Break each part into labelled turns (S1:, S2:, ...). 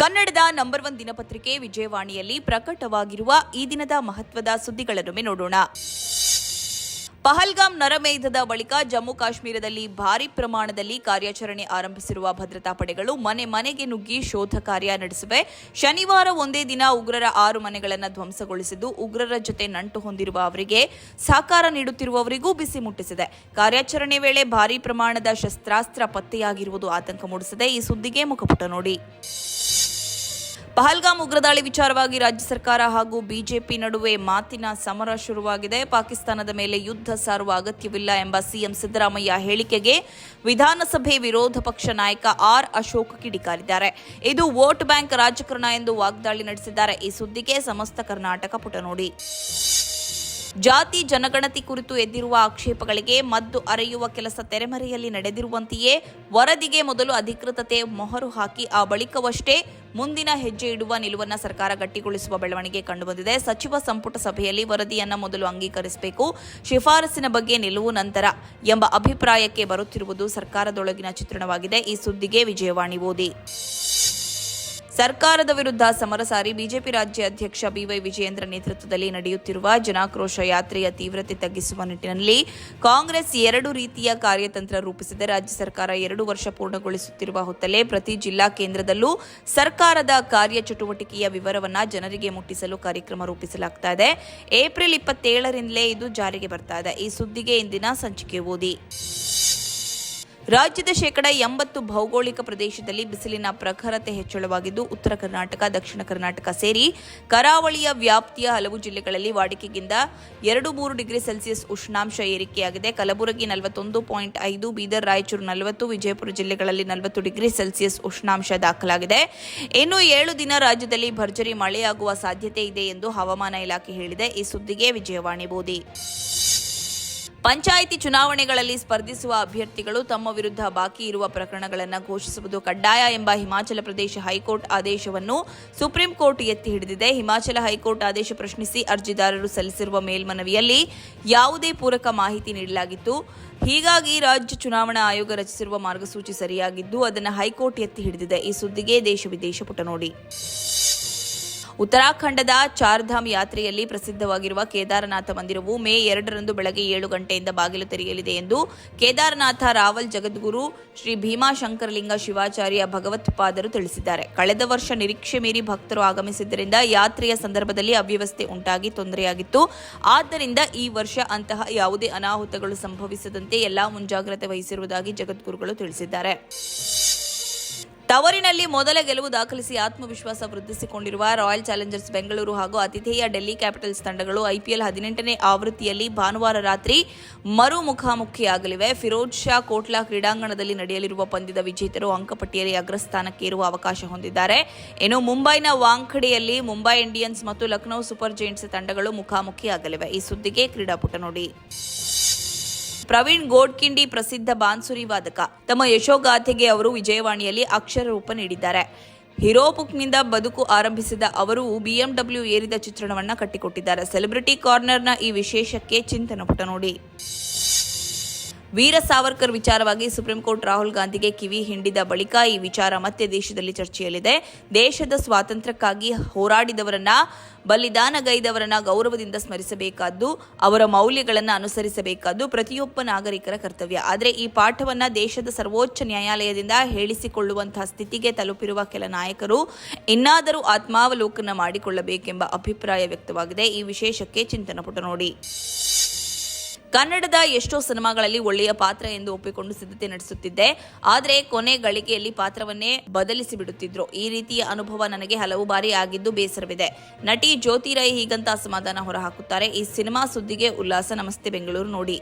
S1: ಕನ್ನಡದ number one ದಿನಪತ್ರಿಕೆ ವಿಜಯವಾಣಿಯಲ್ಲಿ ಪ್ರಕಟವಾಗಿರುವ ಈ ದಿನದ ಮಹತ್ವದ ಸುದ್ದಿಗಳನ್ನೊಮ್ಮೆ ನೋಡೋಣ. ಪಹಲ್ಗಾಮ್ ನರಮೇಧದ ಬಳಿಕ ಜಮ್ಮು ಕಾಶ್ಮೀರದಲ್ಲಿ ಭಾರಿ ಪ್ರಮಾಣದಲ್ಲಿ ಕಾರ್ಯಾಚರಣೆ ಆರಂಭಿಸಿರುವ ಭದ್ರತಾ ಪಡೆಗಳು ಮನೆ ಮನೆಗೆ ನುಗ್ಗಿ ಶೋಧ ಕಾರ್ಯ ನಡೆಸಿವೆ. ಶನಿವಾರ ಒಂದೇ ದಿನ ಉಗ್ರರ ಆರು ಮನೆಗಳನ್ನು ಧ್ವಂಸಗೊಳಿಸಿದ್ದು, ಉಗ್ರರ ಜೊತೆ ನಂಟು ಹೊಂದಿರುವ ಅವರಿಗೆ ಸಹಕಾರ ನೀಡುತ್ತಿರುವವರಿಗೂ ಬಿಸಿ ಮುಟ್ಟಿಸಿದೆ. ಕಾರ್ಯಾಚರಣೆ ವೇಳೆ ಭಾರಿ ಪ್ರಮಾಣದ ಶಸ್ತ್ರಾಸ್ತ್ರ ಪತ್ತೆಯಾಗಿರುವುದು ಆತಂಕ ಮೂಡಿಸಿದೆ. ಈ ಸುದ್ದಿಗೆ ಮುಖಪುಟ ನೋಡಿ. ಪಹಲ್ಗಾಮ್ ಉಗ್ರದಾಳಿ ವಿಚಾರವಾಗಿ ರಾಜ್ಯ ಸರ್ಕಾರ ಹಾಗೂ ಬಿಜೆಪಿ ನಡುವೆ ಮಾತಿನ ಸಮರ ಶುರುವಾಗಿದೆ. ಪಾಕಿಸ್ತಾನದ ಮೇಲೆ ಯುದ್ಧ ಸಾರುವ ಅಗತ್ಯವಿಲ್ಲ ಎಂಬ ಸಿಎಂ ಸಿದ್ದರಾಮಯ್ಯ ಹೇಳಿಕೆಗೆ ವಿಧಾನಸಭೆ ವಿರೋಧ ಪಕ್ಷ ನಾಯಕ ಆರ್ ಅಶೋಕ್ ಕಿಡಿಕಾರಿದ್ದಾರೆ. ಇದು ವೋಟ್ ಬ್ಯಾಂಕ್ ರಾಜಕಾರಣ ಎಂದು ವಾಗ್ದಾಳಿ ನಡೆಸಿದ್ದಾರೆ. ಈ ಸುದ್ದಿಗೆ ಸಮಸ್ತ ಕರ್ನಾಟಕ ಪುಟ ನೋಡಿ. ಜಾತಿ ಜನಗಣತಿ ಕುರಿತು ಎದ್ದಿರುವ ಆಕ್ಷೇಪಗಳಿಗೆ ಮದ್ದು ಅರೆಯುವ ಕೆಲಸ ತೆರೆಮರೆಯಲ್ಲಿ ನಡೆದಿರುವಂತೆಯೇ ವರದಿಗೆ ಮೊದಲು ಅಧಿಕೃತತೆ ಮೊಹರು ಹಾಕಿ ಆ ಬಳಿಕವಷ್ಟೇ ಮುಂದಿನ ಹೆಜ್ಜೆ ಇಡುವ ನಿಲುವನ್ನ ಸರ್ಕಾರ ಗಟ್ಟಿಗೊಳಿಸುವ ಬೆಳವಣಿಗೆ ಕಂಡುಬಂದಿದೆ. ಸಚಿವ ಸಂಪುಟ ಸಭೆಯಲ್ಲಿ ವರದಿಯನ್ನ ಮೊದಲು ಅಂಗೀಕರಿಸಬೇಕು, ಶಿಫಾರಸಿನ ಬಗ್ಗೆ ನಿಲುವು ನಂತರ ಎಂಬ ಅಭಿಪ್ರಾಯಕ್ಕೆ ಬರುತ್ತಿರುವುದು ಸರ್ಕಾರದೊಳಗಿನ ಚಿತ್ರಣವಾಗಿದೆ. ಈ ಸುದ್ದಿಗೆ ವಿಜಯವಾಣಿ ಓದಿ. ಸರ್ಕಾರದ ವಿರುದ್ಧ ಸಮರ ಸಾರಿ ಬಿಜೆಪಿ ರಾಜ್ಯ ಅಧ್ಯಕ್ಷ ಬಿವೈ ವಿಜಯೇಂದ್ರ ನೇತೃತ್ವದಲ್ಲಿ ನಡೆಯುತ್ತಿರುವ ಜನಾಕ್ರೋಶ ಯಾತ್ರೆಯ ತೀವ್ರತೆ ತಗ್ಗಿಸುವ ನಿಟ್ಟಿನಲ್ಲಿ ಕಾಂಗ್ರೆಸ್ ಎರಡು ರೀತಿಯ ಕಾರ್ಯತಂತ್ರ ರೂಪಿಸಿದೆ. ರಾಜ್ಯ ಸರ್ಕಾರ ಎರಡು ವರ್ಷ ಪೂರ್ಣಗೊಳಿಸುತ್ತಿರುವ ಹೊತ್ತಲೇ ಪ್ರತಿ ಜಿಲ್ಲಾ ಕೇಂದ್ರದಲ್ಲೂ ಸರ್ಕಾರದ ಕಾರ್ಯಚಟುವಟಿಕೆಯ ವಿವರವನ್ನ ಜನರಿಗೆ ಮುಟ್ಟಿಸಲು ಕಾರ್ಯಕ್ರಮ ರೂಪಿಸಲಾಗ್ತಾ ಇದೆ. ಏಪ್ರಿಲ್ ಇಪ್ಪತ್ತೇಳರಿಂದಲೇ ಇದು ಜಾರಿಗೆ ಬರ್ತಾ ಇದೆ. ಈ ಸುದ್ದಿಗೆ ಇಂದಿನ ಸಂಚಿಕೆ ಓದಿ. ರಾಜ್ಯದ ಶೇಕಡ ಎಂಬತ್ತು ಭೌಗೋಳಿಕ ಪ್ರದೇಶದಲ್ಲಿ ಬಿಸಿಲಿನ ಪ್ರಖರತೆ ಹೆಚ್ಚಳವಾಗಿದ್ದು, ಉತ್ತರ ಕರ್ನಾಟಕ, ದಕ್ಷಿಣ ಕರ್ನಾಟಕ ಸೇರಿ ಕರಾವಳಿಯ ವ್ಯಾಪ್ತಿಯ ಹಲವು ಜಿಲ್ಲೆಗಳಲ್ಲಿ ವಾಡಿಕೆಗಿಂತ ಎರಡು ಮೂರು ಡಿಗ್ರಿ ಸೆಲ್ಸಿಯಸ್ ಉಷ್ಣಾಂಶ ಏರಿಕೆಯಾಗಿದೆ. ಕಲಬುರಗಿ ನಲವತ್ತೊಂದು ಪಾಯಿಂಟ್ ಐದು, ಬೀದರ್, ರಾಯಚೂರು ನಲವತ್ತು, ವಿಜಯಪುರ ಜಿಲ್ಲೆಗಳಲ್ಲಿ ನಲವತ್ತು ಡಿಗ್ರಿ ಸೆಲ್ಸಿಯಸ್ ಉಷ್ಣಾಂಶ ದಾಖಲಾಗಿದೆ. ಇನ್ನು ಏಳು ದಿನ ರಾಜ್ಯದಲ್ಲಿ ಭರ್ಜರಿ ಮಳೆಯಾಗುವ ಸಾಧ್ಯತೆ ಇದೆ ಎಂದು ಹವಾಮಾನ ಇಲಾಖೆ ಹೇಳಿದೆ. ಈ ಸುದ್ದಿಗೆ ವಿಜಯವಾಣಿ ಬೋದಿ. ಪಂಚಾಯಿತಿ ಚುನಾವಣೆಗಳಲ್ಲಿ ಸ್ಪರ್ಧಿಸುವ ಅಭ್ಯರ್ಥಿಗಳು ತಮ್ಮ ವಿರುದ್ಧ ಬಾಕಿ ಇರುವ ಪ್ರಕರಣಗಳನ್ನು ಘೋಷಿಸುವುದು ಕಡ್ಡಾಯ ಎಂಬ ಹಿಮಾಚಲ ಪ್ರದೇಶ ಹೈಕೋರ್ಟ್ ಆದೇಶವನ್ನು ಸುಪ್ರೀಂ ಕೋರ್ಟ್ ಎತ್ತಿ ಹಿಡಿದಿದೆ. ಹಿಮಾಚಲ ಹೈಕೋರ್ಟ್ ಆದೇಶ ಪ್ರಶ್ನಿಸಿ ಅರ್ಜಿದಾರರು ಸಲ್ಲಿಸಿರುವ ಮೇಲ್ಮನವಿಯಲ್ಲಿ ಯಾವುದೇ ಪೂರಕ ಮಾಹಿತಿ ನೀಡಲಾಗಿತ್ತು. ಹೀಗಾಗಿ ರಾಜ್ಯ ಚುನಾವಣಾ ಆಯೋಗ ರಚಿಸಿರುವ ಮಾರ್ಗಸೂಚಿ ಸರಿಯಾಗಿದ್ದು, ಅದನ್ನು ಹೈಕೋರ್ಟ್ ಎತ್ತಿ ಹಿಡಿದಿದೆ. ಈ ಸುದ್ದಿಗೆ ದೇಶ ವಿದೇಶ ಪುಟ ನೋಡಿ. ಉತ್ತರಾಖಂಡದ ಚಾರ್ಧಾಮ್ ಯಾತ್ರೆಯಲ್ಲಿ ಪ್ರಸಿದ್ಧವಾಗಿರುವ ಕೇದಾರನಾಥ ಮಂದಿರವು ಮೇ ಎರಡರಂದು ಬೆಳಗ್ಗೆ ಏಳು ಗಂಟೆಯಿಂದ ಬಾಗಿಲು ತೆರೆಯಲಿದೆ ಎಂದು ಕೇದಾರನಾಥ ರಾವಲ್ ಜಗದ್ಗುರು ಶ್ರೀ ಭೀಮಾಶಂಕರಲಿಂಗ ಶಿವಾಚಾರ್ಯ ಭಗವತ್ಪಾದರು ತಿಳಿಸಿದ್ದಾರೆ. ಕಳೆದ ವರ್ಷ ನಿರೀಕ್ಷೆ ಮೀರಿ ಭಕ್ತರು ಆಗಮಿಸಿದ್ದರಿಂದ ಯಾತ್ರೆಯ ಸಂದರ್ಭದಲ್ಲಿ ಅವ್ಯವಸ್ಥೆ ಉಂಟಾಗಿ ತೊಂದರೆಯಾಗಿತ್ತು. ಆದ್ದರಿಂದ ಈ ವರ್ಷ ಅಂತಹ ಯಾವುದೇ ಅನಾಹುತಗಳು ಸಂಭವಿಸದಂತೆ ಎಲ್ಲಾ ಮುಂಜಾಗ್ರತೆ ವಹಿಸಿರುವುದಾಗಿ ಜಗದ್ಗುರುಗಳು ತಿಳಿಸಿದ್ದಾರೆ. ತವರಿನಲ್ಲಿ ಮೊದಲ ಗೆಲುವು ದಾಖಲಿಸಿ ಆತ್ಮವಿಶ್ವಾಸ ವೃದ್ಧಿಸಿಕೊಂಡಿರುವ ರಾಯಲ್ ಚಾಲೆಂಜರ್ಸ್ ಬೆಂಗಳೂರು ಹಾಗೂ ಆತಿಥೇಯ ಡೆಲ್ಲಿ ಕ್ಯಾಪಿಟಲ್ಸ್ ತಂಡಗಳು ಐಪಿಎಲ್ ಹದಿನೆಂಟನೇ ಆವೃತ್ತಿಯಲ್ಲಿ ಭಾನುವಾರ ರಾತ್ರಿ ಮರು ಮುಖಾಮುಖಿಯಾಗಲಿವೆ ಫಿರೋಜ್ ಶಾ ಕೋಟ್ಲಾ ಕ್ರೀಡಾಂಗಣದಲ್ಲಿ ನಡೆಯಲಿರುವ ಪಂದ್ಯದ ವಿಜೇತರು ಅಂಕಪಟ್ಟಿಯಲ್ಲಿ ಅಗ್ರಸ್ಥಾನಕ್ಕೇರುವ ಅವಕಾಶ ಹೊಂದಿದ್ದಾರೆ. ಇನ್ನು ಮುಂಬೈನ ವಾಂಖಡಿಯಲ್ಲಿ ಮುಂಬೈ ಇಂಡಿಯನ್ಸ್ ಮತ್ತು ಲಕ್ನೋ ಸೂಪರ್ ಜೈಂಟ್ಸ್ ತಂಡಗಳು ಮುಖಾಮುಖಿಯಾಗಲಿವೆ. ಈ ಸುದ್ದಿಗೆ ಕ್ರೀಡಾಪುಟ ನೋಡಿ. ಪ್ರವೀಣ್ ಗೋಡ್ಕಿಂಡಿ ಪ್ರಸಿದ್ಧ ಬಾನ್ಸುರಿ ವಾದಕ. ತಮ್ಮ ಯಶೋಗಾಥೆಗೆ ಅವರು ವಿಜಯವಾಣಿಯಲ್ಲಿ ಅಕ್ಷರ ರೂಪ ನೀಡಿದ್ದಾರೆ. ಹಿರೋಪುಕ್ನಿಂದ ಬದುಕು ಆರಂಭಿಸಿದ ಅವರು ಬಿಎಂಡಬ್ಲ್ಯೂ ಏರಿದ ಚಿತ್ರಣವನ್ನ ಕಟ್ಟಿಕೊಟ್ಟಿದ್ದಾರೆ. ಸೆಲೆಬ್ರಿಟಿ ಕಾರ್ನರ್ನ ಈ ವಿಶೇಷಕ್ಕೆ ಚಿಂತನ ಪುಟ ನೋಡಿ. ವೀರ ಸಾವರ್ಕರ್ ವಿಚಾರವಾಗಿ ಸುಪ್ರೀಂ ಕೋರ್ಟ್ ರಾಹುಲ್ ಗಾಂಧಿಗೆ ಕಿವಿ ಹಿಂಡಿದ ಬಳಿಕ ಈ ವಿಚಾರ ಮತ್ತೆ ದೇಶದಲ್ಲಿ ಚರ್ಚೆಯಲ್ಲಿದೆ. ದೇಶದ ಸ್ವಾತಂತ್ರ್ಯಕ್ಕಾಗಿ ಹೋರಾಡಿದವರನ್ನ, ಬಲಿದಾನಗೈದವರನ್ನ ಗೌರವದಿಂದ ಸ್ಮರಿಸಬೇಕಾದ್ದು, ಅವರ ಮೌಲ್ಯಗಳನ್ನು ಅನುಸರಿಸಬೇಕಾದ್ದು ಪ್ರತಿಯೊಬ್ಬ ನಾಗರಿಕರ ಕರ್ತವ್ಯ. ಆದರೆ ಈ ಪಾಠವನ್ನ ದೇಶದ ಸರ್ವೋಚ್ಚ ನ್ಯಾಯಾಲಯದಿಂದ ಹೇಳಿಸಿಕೊಳ್ಳುವಂತಹ ಸ್ಥಿತಿಗೆ ತಲುಪಿರುವ ಕೆಲ ನಾಯಕರು ಇನ್ನಾದರೂ ಆತ್ಮಾವಲೋಕನ ಮಾಡಿಕೊಳ್ಳಬೇಕೆಂಬ ಅಭಿಪ್ರಾಯ ವ್ಯಕ್ತವಾಗಿದೆ. ಈ ವಿಶೇಷಕ್ಕೆ ಚಿಂತನ ಪುಟ ನೋಡಿ. ಕನ್ನಡದ ಎಷ್ಟೋ ಸಿನಿಮಾಗಳಲ್ಲಿ ಒಳ್ಳೆಯ ಪಾತ್ರ ಎಂದು ಒಪ್ಪಿಕೊಂಡು ಸಿದ್ಧತೆ ನಡೆಸುತ್ತಿದ್ದೆ. ಆದರೆ ಕೊನೆ ಗಳಿಗೆಯಲ್ಲಿ ಪಾತ್ರವನ್ನೇ ಬದಲಿಸಿ ಬಿಡುತ್ತಿದ್ರು. ಈ ರೀತಿಯ ಅನುಭವ ನನಗೆ ಹಲವು ಬಾರಿ ಆಗಿದ್ದು ಬೇಸರವಿದೆ. ನಟಿ ಜ್ಯೋತಿ ರೈ ಹೀಗಂತ ಅಸಮಾಧಾನ ಹೊರಹಾಕುತ್ತಾರೆ. ಈ ಸಿನಿಮಾ ಸುದ್ದಿಗೆ ಉಲ್ಲಾಸ. ನಮಸ್ತೆ, ಬೆಂಗಳೂರು ನೋಡಿ.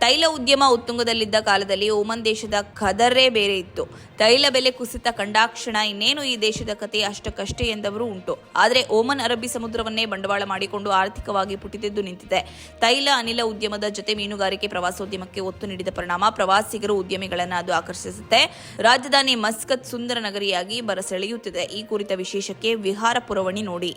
S1: ತೈಲ ಉದ್ಯಮ ಉತ್ತುಂಗದಲ್ಲಿದ್ದ ಕಾಲದಲ್ಲಿ ಓಮನ್ ದೇಶದ ಖದರೇ ಬೇರೆ ಇತ್ತು. ತೈಲ ಬೆಲೆ ಕುಸಿತ ಕಂಡಾಕ್ಷಣ ಇನ್ನೇನು ಈ ದೇಶದ ಕತೆ ಅಷ್ಟಕ್ಕಷ್ಟೇ ಎಂದವರು ಉಂಟು. ಆದರೆ ಓಮನ್ ಅರಬ್ಬಿ ಸಮುದ್ರವನ್ನೇ ಬಂಡವಾಳ ಮಾಡಿಕೊಂಡು ಆರ್ಥಿಕವಾಗಿ ಪುಟಿದೆದ್ದು ನಿಂತಿದೆ. ತೈಲ ಅನಿಲ ಉದ್ಯಮದ ಜೊತೆ ಮೀನುಗಾರಿಕೆ ಪ್ರವಾಸೋದ್ಯಮಕ್ಕೆ ಒತ್ತು ನೀಡಿದ ಪರಿಣಾಮ ಪ್ರವಾಸಿಗರು ಉದ್ಯಮಿಗಳನ್ನು ಅದು ಆಕರ್ಷಿಸುತ್ತೆ. ರಾಜಧಾನಿ ಮಸ್ಕತ್ ಸುಂದರ ನಗರಿಯಾಗಿ ಬರಸೆಳೆಯುತ್ತಿದೆ. ಈ ಕುರಿತ ವಿಶೇಷಕ್ಕೆ ವಿಹಾರ ಪುರವಣಿ ನೋಡಿ.